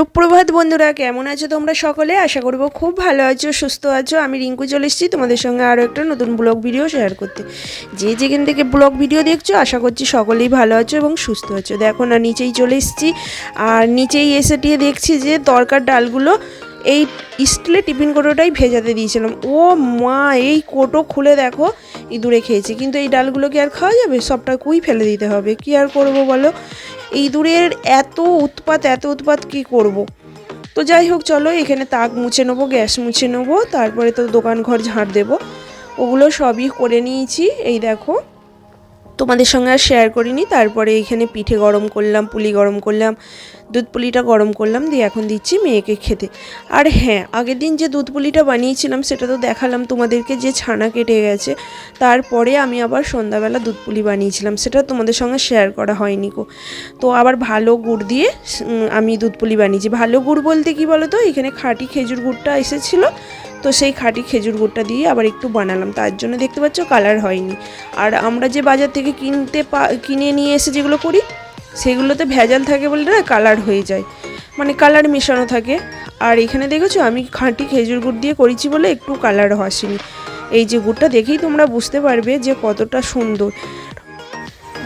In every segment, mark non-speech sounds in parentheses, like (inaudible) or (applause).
সুপ্রভাত বন্ধুরা, কেমন আছো তোমরা সকলে? আশা করব খুব ভালো আছো, সুস্থ আছো। আমি রিঙ্কু চলে এসেছি তোমাদের সঙ্গে আরও একটা নতুন ব্লগ ভিডিও শেয়ার করতে। যে যেখান থেকে ব্লগ ভিডিও দেখছ, আশা করছি সকলেই ভালো আছো এবং সুস্থ আছো। দেখো না, নিচেই চলে এসেছি। আর নিচেই এসে দিয়ে দেখছি যে তরকার ডালগুলো এই স্টিলের টিফিন কোটোটাই ভেজাতে দিয়েছিলাম। ও মা, এই কোটো খুলে দেখো, ইঁদুরে খেয়েছে। কিন্তু এই ডালগুলো কি আর খাওয়া যাবে? সবটা কুই ফেলে দিতে হবে। কি আর করব বলো? ইঁদুরের এত উৎপাত এত উৎপাত কি করব। তো যাই হোক, চলো এখানে তাক মুছে নেব, গ্যাস মুছে নেব, তারপরে তো দোকান ঘর ঝাড় দেবো। ওগুলো সবই করে নিয়েছি। এই দেখো তোমাদের সঙ্গে আর শেয়ার করিনি। তারপরে এখানে পিঠে গরম করলাম, পুলি গরম করলাম, দুধ পুলিটা গরম করলাম, দিয়ে এখন দিচ্ছি মেয়েকে খেতে। আর হ্যাঁ আগের দিন যে দুধ পুলিটা বানিয়েছিলাম, সেটা তো দেখালাম তোমাদেরকে যে ছানা কেটে গেছে। তারপরে আমি আবার সন্ধ্যাবেলা দুধ পুলি বানিয়েছিলাম, সেটা তোমাদের সঙ্গে শেয়ার করা হয়নি গো। তো আবার ভালো গুড় দিয়ে আমি দুধ পুলি বানিয়েছি। ভালো গুড় বলতে কি বলো তো এখানে খাঁটি খেজুর গুড়টা এসেছিল, তো সেই খাঁটি খেজুর গুড়টা দিয়ে আবার একটু বানালাম। তার জন্য দেখতে পাচ্ছ কালার হয়নি। আর আমরা যে বাজার থেকে কিনতে পা, কিনে নিয়ে এসে যেগুলো করি, সেগুলোতে ভেজাল থাকে বলে না, কালার হয়ে যায়। মানে কালার মেশানো থাকে। আর এখানে দেখেছ, আমি খাঁটি খেজুর গুড় দিয়ে করেছি বলে একটু কালার আসেনি। এই যে গুড়টা দেখেই তোমরা বুঝতে পারবে যে কতটা সুন্দর।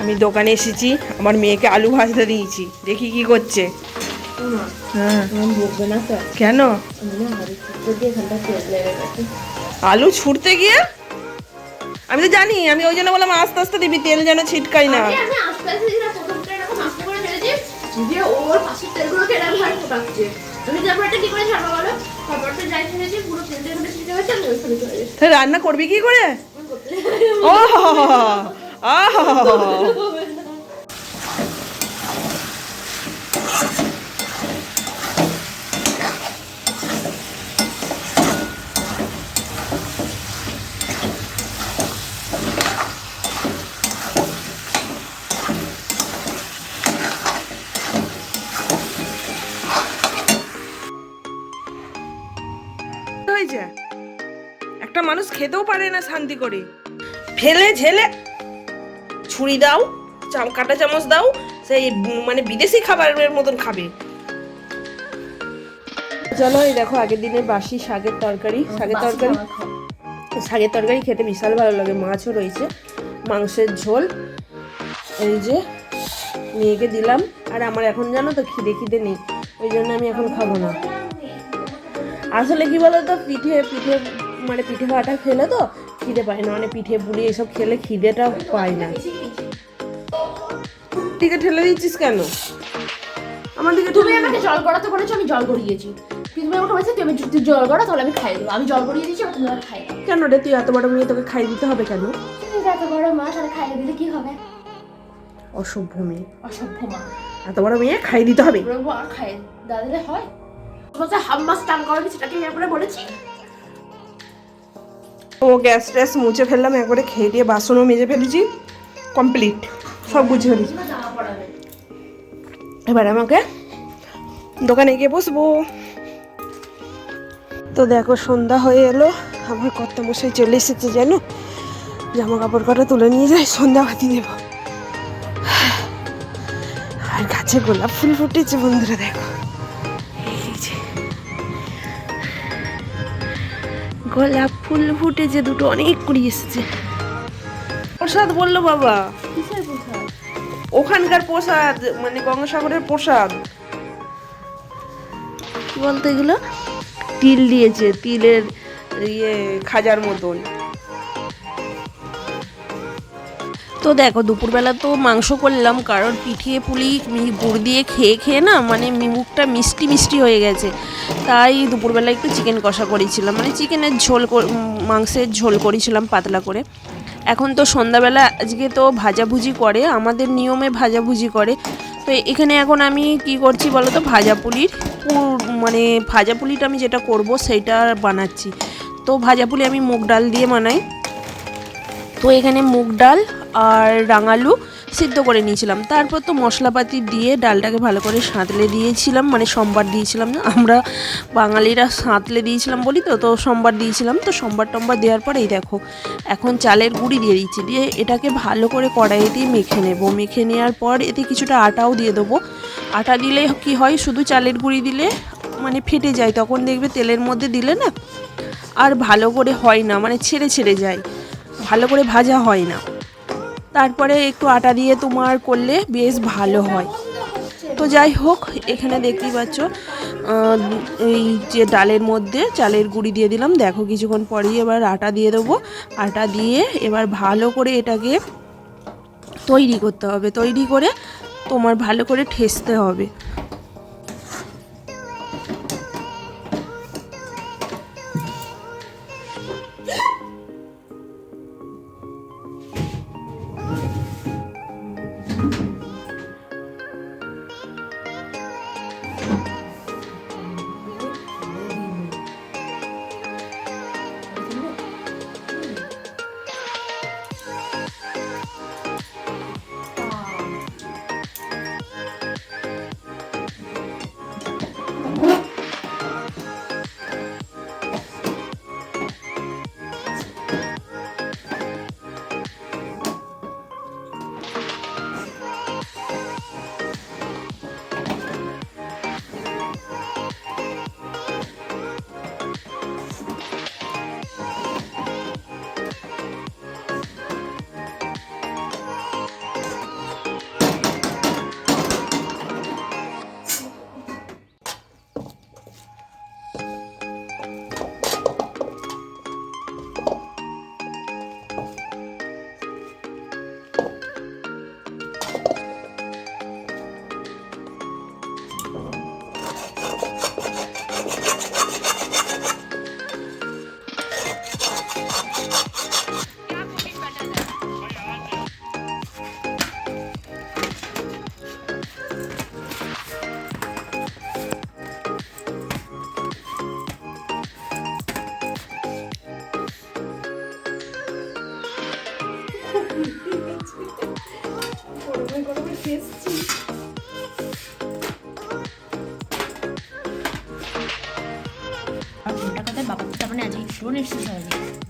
আমি দোকানে এসেছি, আমার মেয়েকে আলু ভাজতে দিয়েছি। দেখি কি করছে। হ্যাঁ। কেন? আলু ছুটতে গিয়ে আমি তো জানি আমি ওই জন্য বললাম আস্তে আস্তে দিবি তেল যেন ছিটকাই না। করে ফেলেছি দিয়ে ওর পাশের তেলগুলোকে এরকম ভাবে ফোটাচ্ছে আমি তারপরটা কি করে ছাড়বো বলো? তারপরটা যাই ফেলেছি পুরো তেল দিয়ে ছিটে গেছে আমি ওইখানে চলে গেছি তাহলে রান্না করবি কি করে? ও (laughs) হয়েছে একটা মানুষ খেতেও পারে না শান্তি করে। ফেলে ঝেলে ছুরি দাও কাটা চামচ দাও সেই মানে বিদেশি খাবারের মতন খাবে। চলো এই দেখো আগের দিনের বাসি শাকের তরকারি। শাকের তরকারি শাকের তরকারি খেতে বিশাল ভালো লাগে মাছও রয়েছে। মাংসের ঝোল। এই যে মেয়েকে দিলাম। আর আমার এখন জানো তো খিদে খিদে নেই। ওই জন্য আমি এখন খাব না। আসলে কি বলো তো পিঠে পিঠে মানে পিঠে ভাটা খেলে তো খিদে পায় না মানে পিঠে পুলি এসব খেলে খিদেটা পায় না। দিকে ঠেলে দিচ্ছিস কেন? আমার দিকে তুমি আমাকে জল গড়াতে বলেছ আমি জল গড়িয়েছি। কিন্তু তুমি আমাকে বলেছ তুমি যদি জল গড়া তাহলে আমি খাই দেবো। আমি জল গড়িয়ে এবার তুমি আর খাই কেন রে তুই এত বড় মেয়ে তোকে খাই দিতে হবে কেন? তুমি এত বড় মা তাহলে খাইয়ে দিলে কি হবে? অসভ্য মেয়ে। অসভ্য মা। এত বড় মেয়ে খাই দিতে হবে। খাই দাদিলে হয়? তোমাকে হাফ মাস টান করাবি সেটা কি আমি একবারে বলেছি। ও গ্যাস ট্যাস মুছে ফেললাম একবারে খেয়ে দিয়ে বাসনও মেজে ফেলেছি কমপ্লিট সব বুঝে ফেলেছি। এবার আমাকে দোকানে গিয়ে বসবো। তো দেখো সন্ধ্যা হয়ে এলো আমার কর্তা মশাই চলে এসেছে যেন জামা কাপড় কটা তুলে নিয়ে যাই সন্ধ্যা বাতি দেব। আর গাছে গোলাপ ফুল ফুটেছে বন্ধুরা দেখো। গোলাপ ফুল ফুটে যে দুটো অনেক কুড়ি এসেছে। প্রসাদ বলল বাবা। ওখানকার প্রসাদ মানে গঙ্গাসাগরের প্রসাদ। কি বলতো এগুলো? তিল দিয়েছে তিলের ইয়ে খাজার মতন। তো দেখো, দুপুরবেলা তো মাংস করলাম, কারণ পিঠিয়ে পুলি গুড় দিয়ে খেয়ে খেয়ে না মানে মুখটা মিষ্টি মিষ্টি হয়ে গেছে। তাই দুপুরবেলা একটু চিকেন কষা করেছিলাম মানে চিকেনের ঝোল মাংসের ঝোল করেছিলাম পাতলা করে। এখন তো সন্ধ্যাবেলা, আজকে তো ভাজাভুজি করে, আমাদের নিয়মে ভাজাভুজি করে। তো এখানে এখন আমি কি করছি বলো তো ভাজা পুলির মানে ভাজা পুলিটা আমি যেটা করব সেইটা বানাচ্ছি। তো ভাজা পুলি আমি মুগ ডাল দিয়ে বানাই। তো এখানে মুগ ডাল আর রাঙালু সিদ্ধ করে নিয়েছিলাম। তারপর তো মশলাপাতি দিয়ে ডালটাকে ভালো করে সাঁতলে দিয়েছিলাম মানে সোমবার দিয়েছিলাম না, আমরা বাঙালিরা সাঁতলে দিয়েছিলাম বলি তো তো সোমবার দিয়েছিলাম, তো সোমবার টম্বার দেওয়ার পর এই দেখো, এখন চালের গুঁড়ি দিয়ে দিচ্ছি, দিয়ে এটাকে ভালো করে কড়াইয়ে দিয়ে মেখে নেব। মেখে নেওয়ার পর এতে কিছুটা আটাও দিয়ে দেবো। আটা দিলে কি হয়, শুধু চালের গুঁড়ি দিলে মানে ফেটে যায়, তখন দেখবে তেলের মধ্যে দিলে না আর ভালো করে হয় না মানে ছেড়ে ছেড়ে যায়, ভালো করে ভাজা হয় না। তারপরে একটু আটা দিয়ে তোমার করলে বেশ ভালো হয়। তো যাই হোক, এখানে দেখতেই পাচ্ছ এই যে ডালের মধ্যে চালের গুঁড়ি দিয়ে দিলাম। দেখো কিছুক্ষণ পরেই এবার আটা দিয়ে দেবো। আটা দিয়ে এবার ভালো করে এটাকে তৈরি করতে হবে। তৈরি করে তোমার ভালো করে ঠেসতে হবে। মানে আজকে ফোন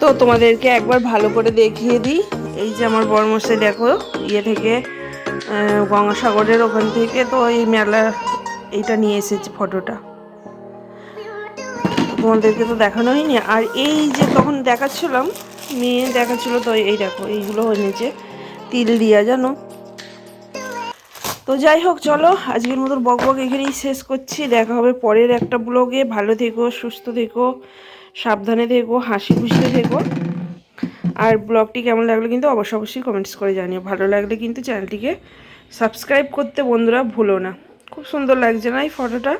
তো তোমাদেরকে একবার ভালো করে দেখিয়ে দিই। এই যে আমার বর্মসে দেখো ইয়ে থেকে গঙ্গাসাগরের ওখান থেকে তো এই মেলা এইটা নিয়ে এসেছে ফটোটা। তোমাদেরকে তো দেখানো হয়নি আর এই যে তখন দেখাচ্ছিলাম, মেয়ে দেখাচ্ছিল তো এই দেখো, এইগুলো এনেছে, তিল দিয়া, জানো? তো যাই হোক, চলো, আজকের মতো বক বক এখানেই শেষ করছি। দেখা হবে পরের একটা ব্লগে। ভালো থেকো, সুস্থ থেকো। সাবধানে থেকো, হাসি খুশিতে থেকো। আর ব্লগটি কেমন লাগল কিন্তু অবশ্যই অবশ্যই কমেন্টস করে জানিও। ভালো লাগলে কিন্তু চ্যানেলটিকে সাবস্ক্রাইব করতে বন্ধুরা ভুলো না। খুব সুন্দর লাগছে না এই ফটোটা